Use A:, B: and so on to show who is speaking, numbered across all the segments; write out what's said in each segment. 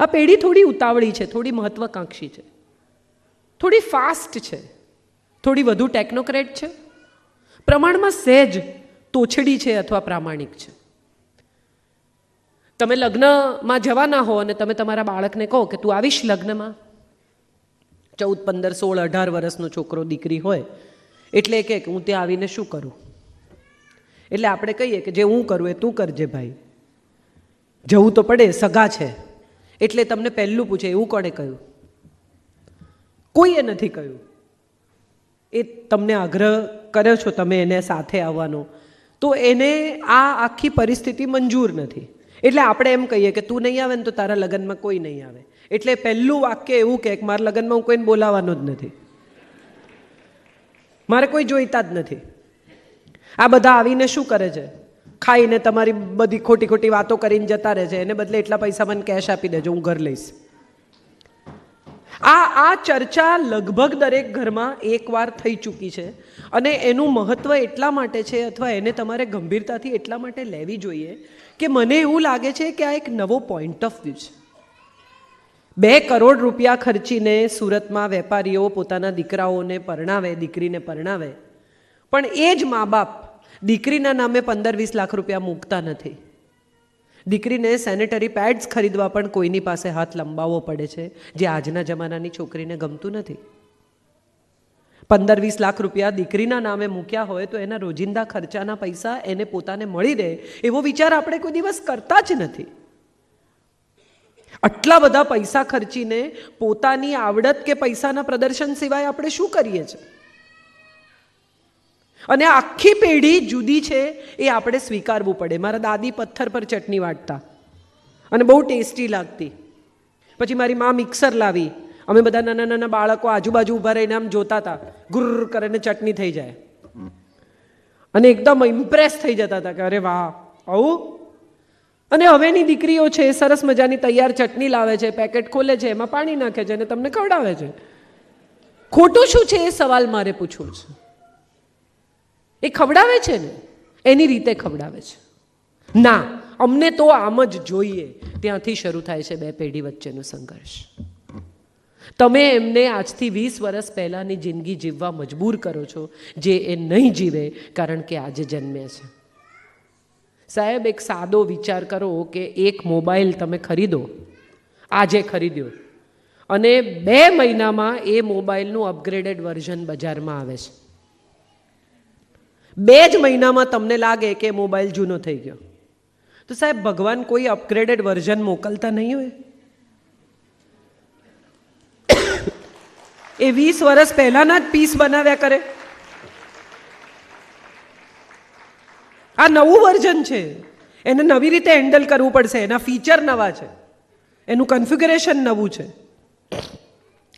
A: આ પેઢી થોડી ઉતાવળી છે, થોડી મહત્વાકાંક્ષી છે. થોડી ફાસ્ટ છે. થોડી વધુ ટેકનોક્રેટ છે. પ્રમાણમાં સહેજ તોછડી છે અથવા પ્રામાણિક છે. તમે લગ્નમાં જવાના હો અને તમે તમારા બાળકને કહો કે તું આવીશ લગ્નમાં? ચૌદ, પંદર, સોળ, અઢાર વર્ષનો છોકરો, દીકરી હોય, એટલે કે હું ત્યાં આવીને શું કરું? એટલે આપણે કહીએ કે જે હું કરું એ તું કરજે ભાઈ. જવું તો પડે, સગા છે. એટલે તમને પહેલું પૂછે, એવું કોણે કહ્યું? કોઈએ નથી કહ્યું. એ તમને આગ્રહ કર્યો છો તમે એને સાથે આવવાનો. તો એને આ આખી પરિસ્થિતિ મંજૂર નથી. એટલે આપણે એમ કહીએ કે તું નહીં આવે ને તો તારા લગ્નમાં કોઈ નહીં આવે. એટલે પહેલું વાક્ય એવું કે મારા લગ્નમાં હું કોઈને બોલાવાનો જ નથી. મારે કોઈ જોઈતા જ નથી. આ બધા આવીને શું કરે છે? ખાઈને તમારી બધી ખોટી ખોટી વાતો કરીને જતા રહે છે. એને બદલે એટલા પૈસા મને કેશ આપી દેજો, હું ઘર લઈશ. આ આ ચર્ચા લગભગ દરેક ઘરમાં એકવાર થઈ ચૂકી છે અને એનું મહત્ત્વ એટલા માટે છે અથવા એને તમારે ગંભીરતાથી એટલા માટે લેવી જોઈએ કે મને એવું લાગે છે કે આ એક નવો પોઈન્ટ ઓફ વ્યૂ છે. બે કરોડ રૂપિયા ખર્ચીને સુરતમાં વેપારીઓ પોતાના દીકરાઓને પરણાવે, દીકરીને પરણાવે. પણ એ જ મા બાપ દીકરીના નામે પંદર વીસ લાખ રૂપિયા મૂકતા નથી. દીકરીને સેનેટરી પેડ્સ ખરીદવા પણ કોઈની પાસે હાથ લંબાવવો પડે છે, જે આજના જમાનાની છોકરીને ગમતું નથી. પંદર વીસ લાખ રૂપિયા દીકરીના નામે મૂક્યા હોય તો એના રોજિંદા ખર્ચાના પૈસા એને પોતાને મળી રહે, એવો વિચાર આપણે કોઈ દિવસ કરતા જ નથી. આટલા બધા પૈસા ખર્ચીને પોતાની આવડત કે પૈસાના પ્રદર્શન સિવાય આપણે શું કરીએ છીએ? અને આખી પેઢી જુદી છે એ આપણે સ્વીકારવું પડે. મારા દાદી પથ્થર પર ચટણી વાટતા અને બહુ ટેસ્ટી લાગતી. પછી મારી મા મિક્સર લાવી. અમે બધા નાના નાના બાળકો આજુબાજુ ઊભા રહીને આમ જોતા હતા. ગુર કરીને ચટણી થઈ જાય. અને એકદમ ઇમ્પ્રેસ થઈ જતા હતા કે અરે વાહ, આવું? અને હવેની દીકરીઓ છે એ સરસ મજાની તૈયાર ચટણી લાવે છે, પેકેટ ખોલે છે, એમાં પાણી નાખે છે અને તમને ખવડાવે છે. ખોટું શું છે એ સવાલ મારે પૂછવું છે? એ ખવડાવે છે ને? એની રીતે ખવડાવે છે. ના, અમને તો આમ જ જોઈએ. ત્યાંથી શરૂ થાય છે બે પેઢી વચ્ચેનો સંઘર્ષ. તમે એમને આજથી વીસ વર્ષ પહેલાંની જિંદગી જીવવા મજબૂર કરો છો, જે એ નહીં જીવે, કારણ કે આજે જન્મ્યા છે. સાહેબ, એક સાદો વિચાર કરો કે એક મોબાઈલ તમે ખરીદો. આજે ખરીદ્યો. અને બે મહિનામાં એ મોબાઈલનું અપગ્રેડેડ વર્ઝન બજારમાં આવે છે. બે જ મહિનામાં તમને લાગે કે મોબાઈલ જૂનો થઈ ગયો. તો સાહેબ, ભગવાન કોઈ અપગ્રેડેડ વર્ઝન મોકલતા નહીં હોય? એ વીસ વર્ષ પહેલાના જ પીસ બનાવ્યા કરે. આ નવું વર્ઝન છે. એને નવી રીતે હેન્ડલ કરવું પડશે. એના ફીચર નવા છે. એનું કન્ફિગરેશન નવું છે.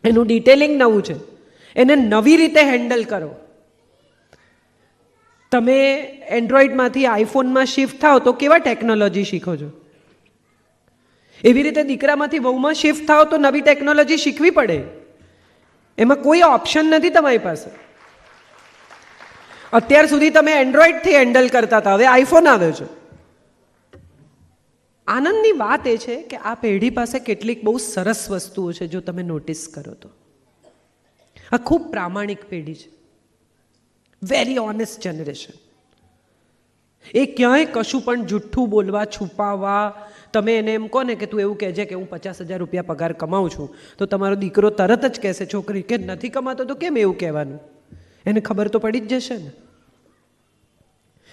A: એનું ડિટેલિંગ નવું છે. એને નવી રીતે હેન્ડલ કરો. તમે એન્ડ્રોઈડમાંથી આઈફોનમાં શિફ્ટ થાઓ તો કેવા ટેકનોલોજી શીખો છો? એવી રીતે દીકરામાંથી વહુમાં શિફ્ટ થાઓ તો નવી ટેકનોલોજી શીખવી પડે. એમાં કોઈ ઓપ્શન નથી તમારી પાસે. અત્યાર સુધી તમે એન્ડ્રોઈડથી હેન્ડલ કરતા હતા, હવે આઈફોન આવ્યો છે. આનંદની વાત એ છે કે આ પેઢી પાસે કેટલીક બહુ સરસ વસ્તુઓ છે જો તમે નોટિસ કરો તો. આ ખૂબ પ્રામાણિક પેઢી છે. વેરી ઓનેસ્ટ જનરેશન એ ક્યાંય કશું પણ જુઠ્ઠું બોલવા, છુપાવવા, તમે એને એમ કહો ને કે તું એવું કહેજે કે હું પચાસ હજાર રૂપિયા પગાર કમાઉં છું, તો તમારો દીકરો તરત જ કહેશે, છોકરી, કે નથી કમાતો, તો કેમ એવું કહેવાનું? એને ખબર તો પડી જ જશે ને.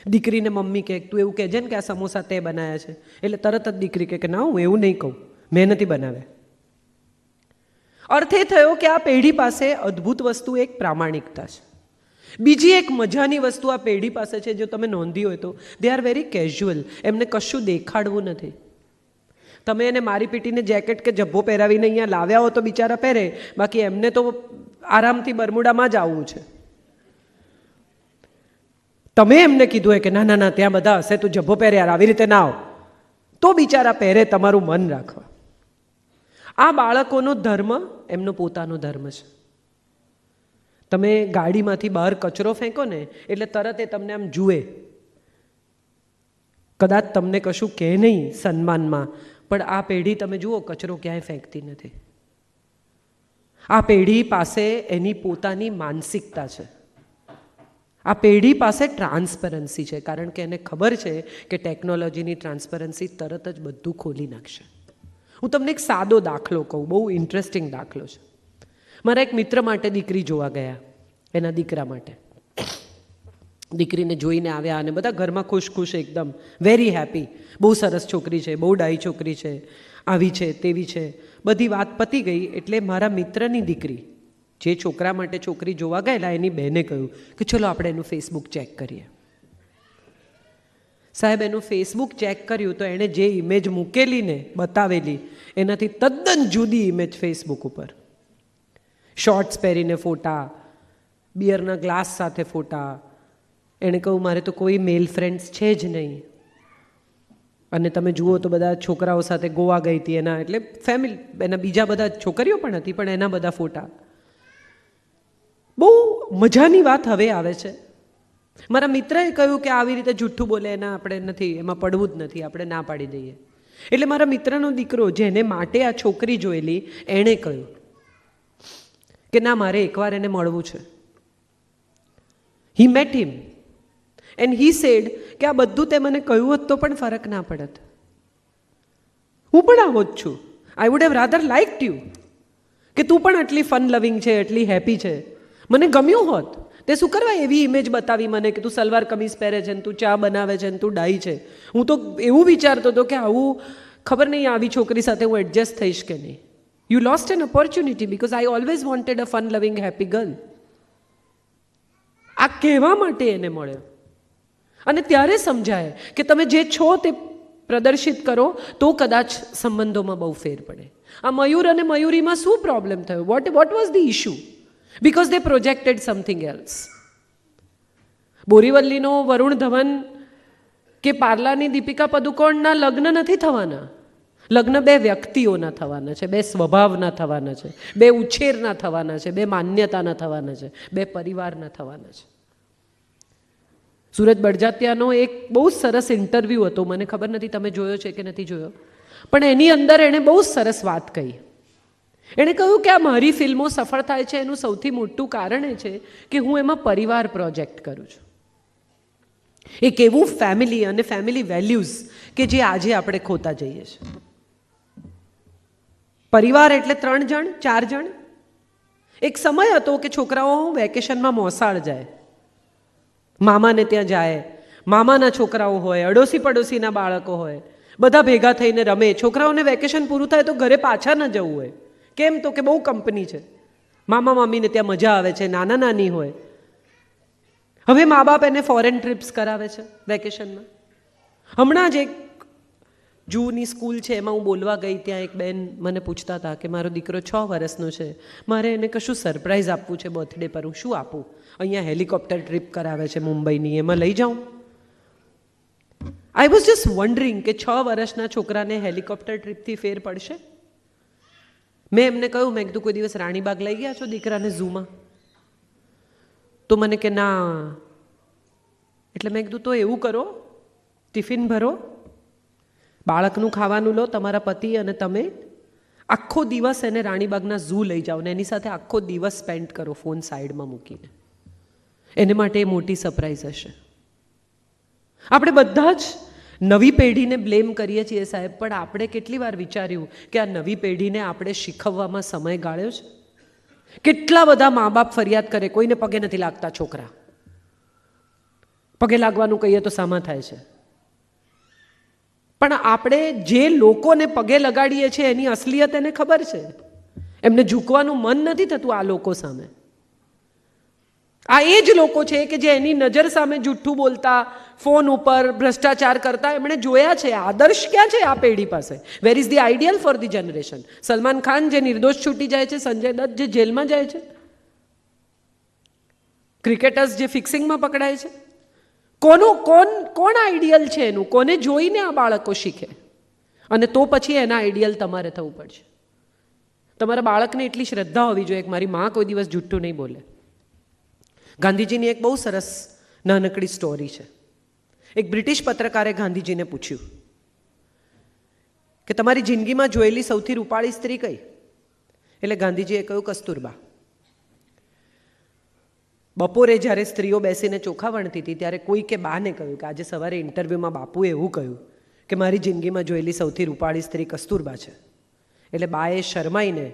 A: દીકરીને મમ્મી કહે, તું એવું કહેજે ને કે આ સમોસા તે બનાવ્યા છે. એટલે તરત જ દીકરી કહે કે, ના, હું એવું નહીં કહું. મેં નથી બનાવ્યા. અર્થ એ થયો કે આ પેઢી પાસે અદ્ભુત વસ્તુ એક પ્રામાણિકતા છે. બીજી એક મજાની વસ્તુ આ પેઢી પાસે છે, જો તમે નોંધી હોય તો. દે આર વેરી કેઝ્યુઅલ એમને કશું દેખાડવું નથી. તમે એને મારી પીટીને જેકેટ કે જબ્બો પહેરાવીને અહીંયા લાવ્યા હો તો બિચારા પહેરે. બાકી એમને તો આરામથી બરમુડામાં જ આવવું છે. તમે એમને કીધું હોય કે ના ના ના, ત્યાં બધા હશે, તું જબ્બો પહેરે યાર, આવી રીતે ના આવ. તો બિચારા પહેરે, તમારું મન રાખવા. આ બાળકોનો ધર્મ એમનો પોતાનો ધર્મ છે. તમે ગાડીમાંથી બહાર કચરો ફેંકો ને, એટલે તરત એ તમને આમ જુએ. કદાચ તમને કશું કહે નહીં સન્માનમાં, પણ આ પેઢી તમે જુઓ, કચરો ક્યાંય ફેંકતી નથી. આ પેઢી પાસે એની પોતાની માનસિકતા છે. આ પેઢી પાસે ટ્રાન્સપરન્સી છે, કારણ કે એને ખબર છે કે ટેકનોલોજીની ટ્રાન્સપરન્સી તરત જ બધું ખોલી નાખશે. હું તમને એક સાદો દાખલો કહું, બહુ ઇન્ટરેસ્ટિંગ દાખલો છે. મારા એક મિત્ર માટે દીકરી જોવા ગયા, એના દીકરા માટે. દીકરીને જોઈને આવ્યા અને બધા ઘરમાં ખુશ ખુશ એકદમ વેરી હેપી બહુ સરસ છોકરી છે, બહુ ડાઈ છોકરી છે, આવી છે, તેવી છે. બધી વાત પતી ગઈ એટલે મારા મિત્રની દીકરી, જે છોકરા માટે છોકરી જોવા ગયેલા, એની બહેને કહ્યું કે ચલો આપણે એનું ફેસબુક ચેક કરીએ. સાહેબ, એનું ફેસબુક ચેક કર્યું તો એણે જે ઇમેજ મૂકેલી ને બતાવેલી, એનાથી તદ્દન જુદી ઇમેજ ફેસબુક ઉપર. શોર્ટ્સ પહેરીને ફોટા બિયરના ગ્લાસ સાથે ફોટા. એણે કહ્યું, મારે તો કોઈ મેલ ફ્રેન્ડ્સ છે જ નહીં. અને તમે જુઓ તો બધા છોકરાઓ સાથે ગોવા ગઈ હતી એના, એટલે ફેમિલી એના બીજા બધા છોકરીઓ પણ હતી, પણ એના બધા ફોટા. બહુ મજાની વાત હવે આવે છે. મારા મિત્રએ કહ્યું કે આવી રીતે જૂઠું બોલે, એના આપણે નથી, એમાં પડવું જ નથી, આપણે ના પાડી દઈએ. એટલે મારા મિત્રનો દીકરો, જેને માટે આ છોકરી જોયેલી, એણે કહ્યું કે ના, મારે એકવાર એને મળવું છે. He met him and he said કે આ બધું તે મને કહ્યું હોત તો પણ ફરક ના પડત. હું પણ આવો જ છું. I would have rather like you કે તું પણ આટલી ફન લવિંગ છે એટલી હેપી છે. મને ગમ્યું હોત. તે શું કરવા એવી ઇમેજ બતાવી મને કે તું સલવાર કમીઝ પહેરે છે ને તું ચા બનાવે છે ને તું ડાઈ છે? હું તો એવું વિચારતો હતો કે આવું ખબર નહીં આવી છોકરી સાથે હું એડજસ્ટ થઈશ કે નહીં. You lost an opportunity because I always wanted a fun loving happy girl. આ કહેવા માટે એને મળ્યો. અને ત્યારે સમજાય કે તમે જે છો તે પ્રદર્શિત કરો, તો કદાચ સંબંધોમાં બહુ ફેર પડે. આ મયુર અને મયુરીમાં શું પ્રોબ્લેમ થયો? What what was the issue because they projected something else બોરીવલ્લીનો Varun Dhawan કે પાર્લાની દીપિકા પદુકોણના લગ્ન નથી થવાના? લગ્ન બે વ્યક્તિઓના થવાના છે, બે સ્વભાવના થવાના છે, બે ઉછેરના થવાના છે, બે માન્યતાના થવાના છે, બે પરિવારના થવાના છે. સુરજ બડજાત્યાનો એક બહુ સરસ ઇન્ટરવ્યૂ હતો, મને ખબર નથી તમે જોયો છે કે નથી જોયો, પણ એની અંદર એણે બહુ સરસ વાત કહી. એણે કહ્યું કે આ મારી ફિલ્મો સફળ થાય છે, એનું સૌથી મોટું કારણ એ છે કે હું એમાં પરિવાર પ્રોજેક્ટ કરું છું. એક એવું ફેમિલી અને ફેમિલી વેલ્યુઝ કે જે આજે આપણે ખોતા જઈએ છીએ. પરિવાર એટલે ત્રણ જણ, ચાર જણ? એક સમય હતો કે છોકરાઓ વેકેશનમાં મોસાળ જાય. મામાને ત્યાં જાય. મામાના છોકરાઓ હોય અડોશી પડોશીના બાળકો હોય. બધા ભેગા થઈને રમે. છોકરાઓને વેકેશન પૂરું થાય તો ઘરે પાછા ન જવું હોય. કેમ તો કે બહુ કંપની છે. મામા મામીને ત્યાં મજા આવે છે, નાના નાની હોય. હવે મા બાપ એને ફોરેન ટ્રીપ્સ કરાવે છે વેકેશનમાં. હમણાં જ એક જૂની સ્કૂલ છે, એમાં હું બોલવા ગઈ ત્યાં એક બેન મને પૂછતા હતા કે મારો દીકરો છ વર્ષનો છે. મારે એને કશું સરપ્રાઈઝ આપવું છે બર્થડે પર, હું શું આપું? અહીંયા હેલિકોપ્ટર ટ્રીપ કરાવે છે મુંબઈની, એમાં લઈ જાઉં? આઈ વોઝ જસ્ટ વન્ડરિંગ કે છ વર્ષના છોકરાને હેલિકોપ્ટર ટ્રીપથી ફેર પડશે? મેં એમને કહ્યું, મેં કીધું, કોઈ દિવસ રાણીબાગ લઈ ગયા છો દીકરાને ઝૂમાં? તો મને કે, ના. એટલે મેં કીધું, તો એવું કરો, ટિફિન ભરો બાળકનું ખાવાનું લો, તમારા પતિ અને તમે આખો દિવસ એને રાણીબાગના ઝૂ લઈ જાઓ ને એની સાથે આખો દિવસ સ્પેન્ડ કરો ફોન સાઈડમાં મૂકીને. એને માટે એ મોટી સરપ્રાઈઝ હશે. આપણે બધા જ નવી પેઢીને બ્લેમ કરીએ છીએ સાહેબ, પણ આપણે કેટલી વાર વિચાર્યું કે આ નવી પેઢીને આપણે શીખવવામાં સમય ગાળ્યો છે? કેટલા બધા મા બાપ ફરિયાદ કરે, કોઈને પગે નથી લાગતા છોકરા. પગે લાગવાનું કહીએ તો સામા થાય છે. પણ આપણે જે લોકોને પગે લગાડીએ છીએ, એની અસલિયત એને ખબર છે. એમને ઝૂકવાનું મન નથી થતું આ લોકો સામે. આ એ જ લોકો છે કે જે એની નજર સામે જૂઠું બોલતા, ફોન ઉપર ભ્રષ્ટાચાર કરતા, એમણે જોયા છે, આદર્શ ક્યાં છે આ પેઢી પાસે? Where is the ideal for the generation Salman Khan જે નિર્દોષ છૂટી જાય છે, સંજય દત્ત જે જેલમાં જાય છે? ક્રિકેટર્સ જે ફિક્સિંગમાં પકડાય છે? કોનું કોણ કોણ આઈડિયલ છે એનું? કોને જોઈને આ બાળકો શીખે? અને તો પછી એના આઈડિયલ તમારે થવું પડશે. તમારા બાળકને એટલી શ્રદ્ધા હોવી જોઈએ કે મારી મા કોઈ દિવસ જુઠ્ઠું નહીં બોલે. ગાંધીજીની એક બહુ સરસ નાનકડી સ્ટોરી છે. એક બ્રિટિશ પત્રકારે ગાંધીજીને પૂછ્યું કે તમારી જિંદગીમાં જોયેલી સૌથી રૂપાળી સ્ત્રી કઈ? એટલે ગાંધીજીએ કહ્યું, કસ્તુરબા. બપોરે જ્યારે સ્ત્રીઓ બેસીને ચોખા વણતી હતી, ત્યારે કોઈ કે બાને કહ્યું કે આજે સવારે ઇન્ટરવ્યૂમાં બાપુએ એવું કહ્યું કે મારી જિંદગીમાં જોયેલી સૌથી રૂપાળી સ્ત્રી કસ્તુરબા છે. એટલે બાએ શરમાઈને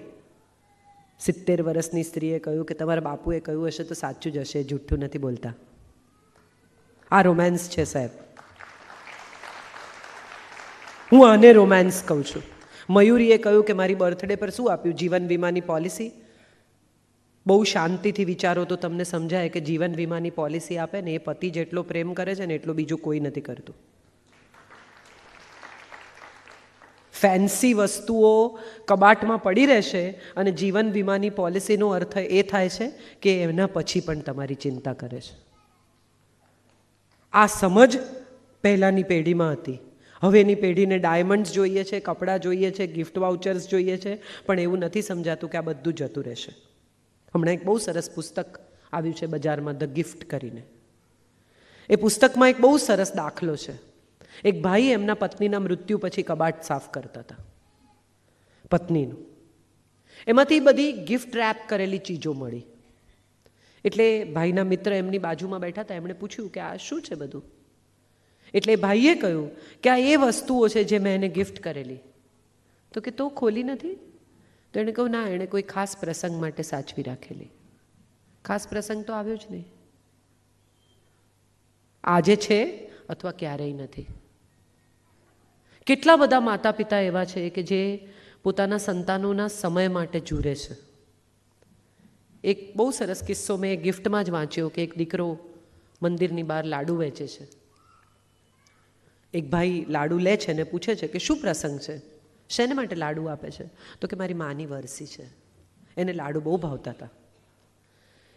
A: સિત્તેર વર્ષની સ્ત્રીએ કહ્યું કે તમારા બાપુએ કહ્યું હશે તો સાચું જ હશે, જૂઠું નથી બોલતા. આ રોમાન્સ છે સાહેબ. હું આને રોમાન્સ કહું છું. મયુરીએ કહ્યું કે મારી બર્થડે પર શું આપ્યું? જીવન વીમાની પોલિસી બહુ શાંતિથી વિચારો તો તમને સમજાય કે જીવન વીમાની પોલિસી આપે ને એ પતિ જેટલો પ્રેમ કરે છે ને એટલો બીજું કોઈ નથી કરતું. ફેન્સી વસ્તુઓ કબાટમાં પડી રહેશે અને જીવન વીમાની પોલિસીનો અર્થ એ થાય છે કે એના પછી પણ તમારી ચિંતા કરે છે. આ સમજ પહેલાંની પેઢીમાં હતી. હવેની પેઢીને ડાયમંડ્સ જોઈએ છે, કપડાં જોઈએ છે ગિફ્ટ વાઉચર્સ જોઈએ છે, પણ એવું નથી સમજાતું કે આ બધું જતું રહેશે. હમણાં એક બહુ સરસ પુસ્તક આવ્યું છે બજારમાં ધ ગિફ્ટ કરીને. એ પુસ્તકમાં એક બહુ સરસ દાખલો છે. એક ભાઈ એમના પત્નીના મૃત્યુ પછી કબાટ સાફ કરતા હતા. પત્નીનું. એમાંથી બધી ગિફ્ટ રેપ કરેલી ચીજો મળી. એટલે ભાઈના મિત્ર એમની બાજુમાં બેઠા હતા, એમણે પૂછ્યું કે આ શું છે બધું? એટલે ભાઈએ કહ્યું કે આ એ વસ્તુઓ છે જે મેં એને ગિફ્ટ કરેલી. તો કે તો ખોલી નથી? તો એણે કહું ના એણે કોઈ ખાસ પ્રસંગ માટે સાચવી રાખેલી. ખાસ પ્રસંગ તો આવ્યો જ નહીં. આજે છે અથવા ક્યારેય નથી. કેટલા બધા માતા પિતા એવા છે કે જે પોતાના સંતાનોના સમય માટે જુરે છે. એક બહુ સરસ કિસ્સો મેં ગિફ્ટમાં જ વાંચ્યો કે એક દીકરો મંદિરની બહાર લાડુ વેચે છે. એક ભાઈ લાડુ લે છે અને પૂછે છે કે શું પ્રસંગ છે? શેને માટે લાડુ આપે છે? તો કે મારી માની વરસી છે. એને લાડુ બહુ ભાવતા હતા.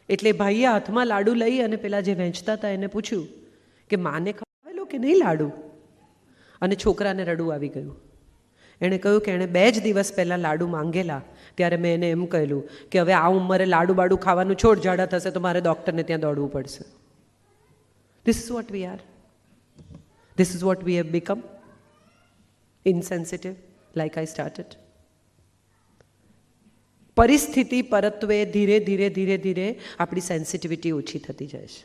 A: એટલે ભાઈએ હાથમાં લાડુ લઈ અને પેલા જે વેચતા હતા એને પૂછ્યું કે માને ખવડાવેલો કે નહીં લાડુ? અને છોકરાને રડું આવી ગયું. એણે કહ્યું કે એણે બે જ દિવસ પહેલાં લાડુ માંગેલા. ત્યારે મેં એને એમ કહેલું કે હવે આ ઉંમરે લાડુ બાડુ ખાવાનું છોડ, જાડા થશે તો મારે ડૉક્ટરને ત્યાં દોડવું પડશે. This is what we are this is what we have become insensitive like I started પરિસ્થિતિ પરત્વે ધીરે ધીરે ધીરે ધીરે આપણી સેન્સિટિવિટી ઓછી થતી જાય છે.